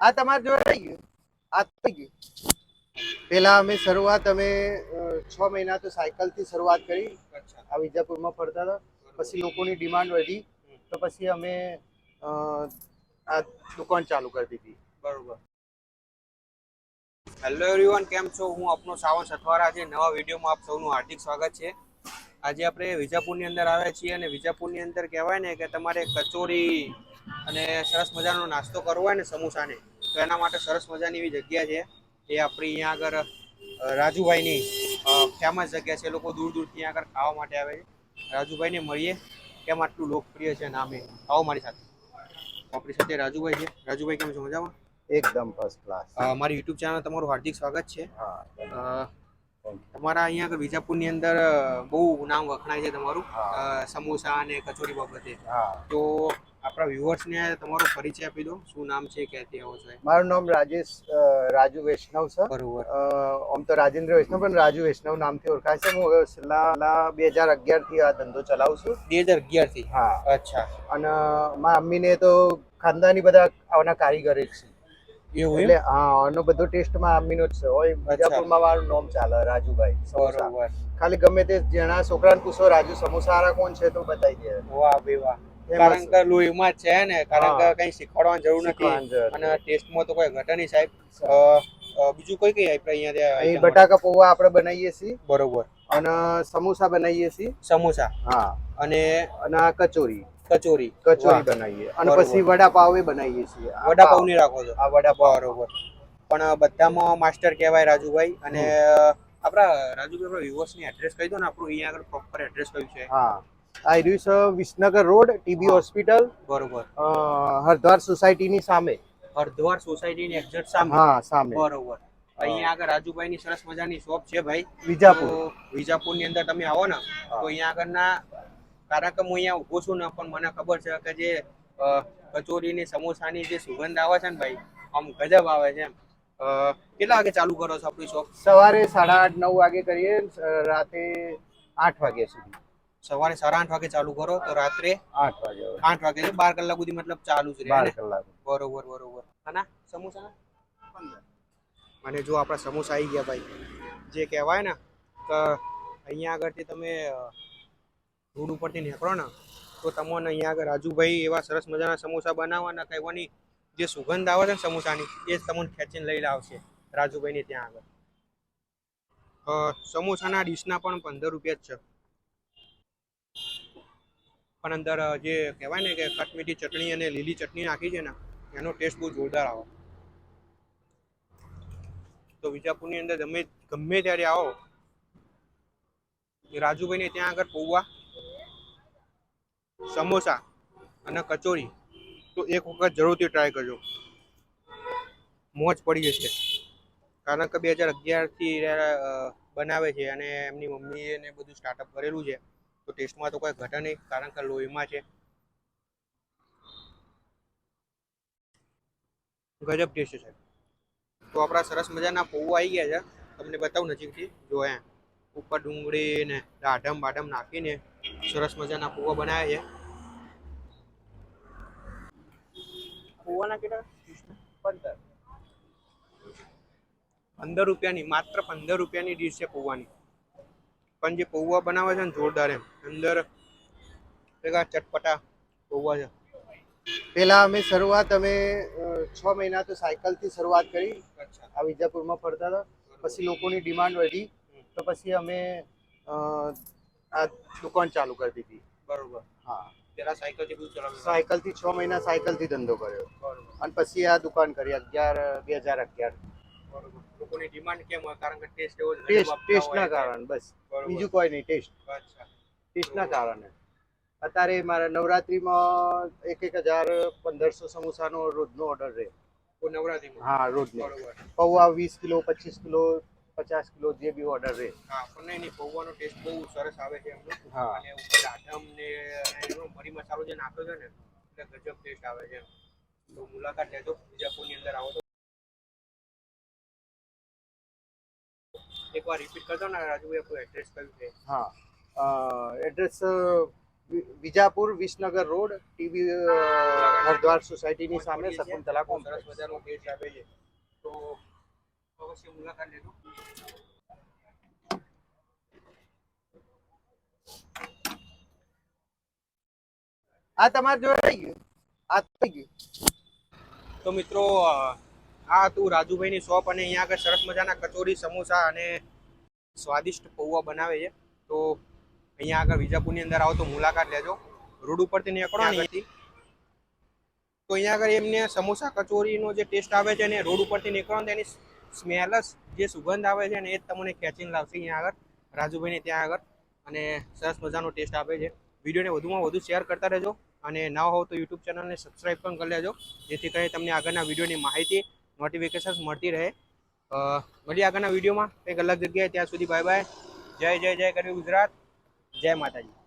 આ તમારે જોડે આવી ગયું? આ થઈ ગયું. પેલા અમે શરૂઆત અમે છ મહિના તો સાયકલથી શરૂઆત કરી. આ વિજાપુરમાં ફરતા હતા. પછી લોકોની ડિમાન્ડ વધી. તો પછી અમે આ દુકાન ચાલુ કરી દીધી. બરોબર. હેલો એવરીવન કેમ છો? હું આપનો સાવન સથવારા છે. નવા વિડીયોમાં આપ સૌનું હાર્દિક સ્વાગત છે. આજે આપણે વિજાપુરની અંદર આવ્યા છીએ અને વિજાપુરની અંદર કહેવાય ને કે તમારે કચોરી અને સરસ મજાનો નાસ્તો કરવો હોય ને સમોસાને તો એના માટે સરસ મજાની એવી જગ્યા છે. એ આપણી અહીંયા આગળ રાજુભાઈની ફેમસ જગ્યા છે. લોકો દૂર દૂરથી અહીંયા આગળ ખાવા માટે આવે છે. રાજુભાઈને મળીએ. કેમ આટલું લોકપ્રિય છે નામે આવો મારી સાથે. આપણી સાથે રાજુભાઈ છે. રાજુભાઈ કેમ છો? મજામાં? એકદમ ફર્સ્ટ ક્લાસ મારી યુટ્યુબ ચેનલ તમારું હાર્દિક સ્વાગત છે. તમારા અહીંયા આગળ વિજાપુરની અંદર બહુ નામ વખણાય છે તમારું. સમોસા અને કચોરી બાબતે. તો આપણા વ્યુઅર્સને તમારો પરિચય આપી દો. શું નામ છે ક્યાંથી આવો છો? મારું નામ રાજેશ રાજુ વૈષ્ણવ છે. બરોબર. આમ તો રાજેન્દ્ર વૈષ્ણવ પણ રાજુ વૈષ્ણવ નામથી ઓળખાય છે. હું છેલ્લા બે હજાર અગિયારથી આ ધંધો ચલાવું છું. બે હજાર અગિયારથી? હા. અચ્છા. અને મારા મમ્મીને તો ખાનદાની બધા આવના કારીગર જ છે. એવું એટલે હા આનો બધો ટેસ્ટ મારા મમ્મીનો જ છે. હોય બીજાપુરમાં મારું નામ ચાલે રાજુભાઈ ખાલી ગમે તે જેના છોકરાને પૂછો રાજુ સમોસા કોણ છે તો બતાવી દે. વાહ વાહ. કારણ કે લોહીમાં છે ને કારણ કે કઈ શીખવાડવાની જરૂર નથી. અને ટેસ્ટમાં તો કોઈ ઘટે નહીં સાહેબ. બીજું કઈ કઈ આપણે અહીંયા અહીં બટાકા પૌવા આપણે બનાવીએ છીએ. બરોબર. અને સમોસા બનાવીએ છીએ. સમોસા. હા. અને અને કચોરી. કચોરી. કચોરી બનાવીએ. અને પછી વડાપાવ એ બનાવીએ છીએ. વડાપાવ પાવ. ની રાખો છો? આ વડાપાવ. બરોબર. પણ બધામાં માસ્ટર કહેવાય રાજુભાઈ. અને આપણા રાજુભાઈ viewers ની એડ્રેસ કહી દો ને આપણું અહીંયા આગળ પ્રોપર એડ્રેસ કયું છે? હા. આ રહ્યું છે વિસનગર રોડ ટીબી હોસ્પિટલ બરોબર. હરદ્વાર સોસાયટીની સામે. હરદ્વાર સોસાયટી ની એક્ઝેક્ટ સામે. હા સામે. બરોબર. અહીંયા આગળ રાજુભાઈ ની સરસ મજાની શોપ છે ભાઈ. વિજાપુર. ની અંદર તમે આવો ને તો અહીંયા આગળના કારણ કે હું અહીંયા ઊભો છું ને પણ મને ખબર છે કે જે અ, કચોરીની સમોસાની જે સુગંધ આવે છે ને ભાઈ આમ ગજબ આવે છે એમ. અ, કેટલા વાગે ચાલુ કરો છો આપણી શોપ સવારે સાડા આઠ નવ વાગે કરીએ રાતે આઠ વાગ્યા સુધી. સવારે સાડા આઠ વાગે ચાલુ કરો તો રાત્રે આઠ વાગે આઠ વાગે બાર કલાક સુધી મતલબ ચાલુ જ રહે બાર કલાક. બરોબર બરોબર. અને સમોસા અને જો આપણા સમોસા આવી ગયા ભાઈ. જે કહેવાય ને કે અહીંયા આગળથી તમે રોડ ઉપરથી નીકળો ને તો તમને અહીંયા આગળ રાજુભાઈ એવા સરસ મજાના સમોસા બનાવવાના કહેવાની જે સુગંધ આવે છે ને સમોસાની એ જ તમને ખેંચીને લઈ લાવશે રાજુભાઈની ત્યાં આગળ. સમોસાના ડીશના પણ પંદર રૂપિયા જ છે. પણ અંદર જે કહેવાય ને કે કટમીઠી ચટણી અને લીલી ચટણી નાખી છે ને, એનો ટેસ્ટ બહુ જોરદાર આવે. તો વિજાપુરની અંદર ગમે ગમે ત્યારે આવો. રાજુભાઈને ત્યાં આગળ પૌવા, સમોસા અને કચોરી, તો એક વખત જરૂરથી ટ્રાય કરજો. મોજ પડી જશે. કારણ કે બે હજાર અગિયારથી બનાવે છે અને એમની મમ્મીએ ને બધું સ્ટાર્ટઅપ કરેલું છે. તો ટેસ્ટમાં તો કોઈ ઘટે નહીં, કારણ કે લોહીમાં છે. ગજબ ટેસ્ટ છે. તો આપણા સરસ મજાના પૌવા આવી ગયા છે. તમને બતાવું નજીકથી જોયા ઉપર ડુંગળી ને દાઢમ બાઢમ નાખીને સરસ મજાના પૌવા બનાવ્યા છે. પૌવાના કેટલા? પંદર. પંદર રૂપિયાની, માત્ર પંદર રૂપિયાની ડીશ છે પૌવાની. પણ જે પૌવા બનાવે છે ને જોરદાર એમ અંદર ભેગા ચટપટા પૌવા છે. પેલા અમે શરૂઆત અમે છ મહિના તો સાયકલથી શરૂઆત કરી આ વિજાપુરમાં ફરતા હતા. પછી લોકોની ડિમાન્ડ વધી તો પછી અમે આ દુકાન ચાલુ કરી દીધી. બરોબર. હા. પેલા સાયકલ જેટલું ચલાવ્યું સાયકલથી છ મહિના સાયકલથી ધંધો કર્યો. અને પછી આ દુકાન કરી અગિયાર બે હજાર અગિયાર. લોકોની ડિમાન્ડ કેમ હોય? કારણ કે ટેસ્ટ એવો ટેસ્ટ ટેસ્ટના કારણે બસ. બીજું કોઈ નહીં ટેસ્ટ અચ્છા. ટેસ્ટના કારણે. અત્યારે મારા નવરાત્રીમાં એક એક હજાર પંદરસો સમોસાનો રોજનો ઓર્ડર રહે. નવરાત્રીમાં? હા રોજનો. પૌવા વીસ કિલો પચીસ કિલો પચાસ કિલો જે બી ઓર્ડર રહે. હા પણ નહીં પૌવાનો ટેસ્ટ બહુ સરસ આવે છે એમનો. હા. અને ઉપર દાડમ ને એનો મરી મસાલો જે નાખ્યો છે ને એટલે ગજબ ટેસ્ટ આવે છે. તો મુલાકાત લેજો અંદર આવો તો. એકવાર રિપીટ કરજો ને રાજુભાઈ આપણું એડ્રેસ કયું છે હા address Vijapur Visnagar road TV Hardwar સોસાયટીની સામે શકુંતલા સરસ કોમ્પ્લેક્સ મજાનો ટેસ્ટ આપે છે તો અવશ્ય મુલાકાત લેજો આ તમારે જોડે આવી ગયું આ થઈ ગયું તો મિત્રો અ, આ હતું રાજુભાઈની શોપ અને અહીંયા આગળ સરસ મજાના કચોરી સમોસા અને સ્વાદિષ્ટ પૌવા બનાવે છે. તો અહીંયા આગળ વિજાપુરની અંદર આવો તો મુલાકાત લેજો. રોડ ઉપરથી નીકળો ને અહીંયાથી તો અહીંયા આગળ એમને સમોસા કચોરીનો જે ટેસ્ટ આવે છે ને રોડ ઉપરથી નીકળો ને તો એની સ્મેલ જ જે સુગંધ આવે છે ને એ જ તમને ખેંચીને લાવશે અહીંયા આગળ રાજુભાઈને ત્યાં આગળ. અને સરસ મજાનો ટેસ્ટ આપે છે. વિડીયોને વધુમાં વધુ શેર કરતા રહેજો અને ના હોવ તો યુટ્યુબ ચેનલને સબસ્ક્રાઈબ પણ કરી લેજો. જેથી કરીને તમને આગળના વિડીયોની માહિતી નોટિફિકેશન મળતી રહે. અ, મળીએ આગળના વિડીયોમાં. કંઈક અલગ જગ્યાએ ત્યાં સુધી બાય બાય જય જય જય કરવી ગુજરાત. જય માતાજી.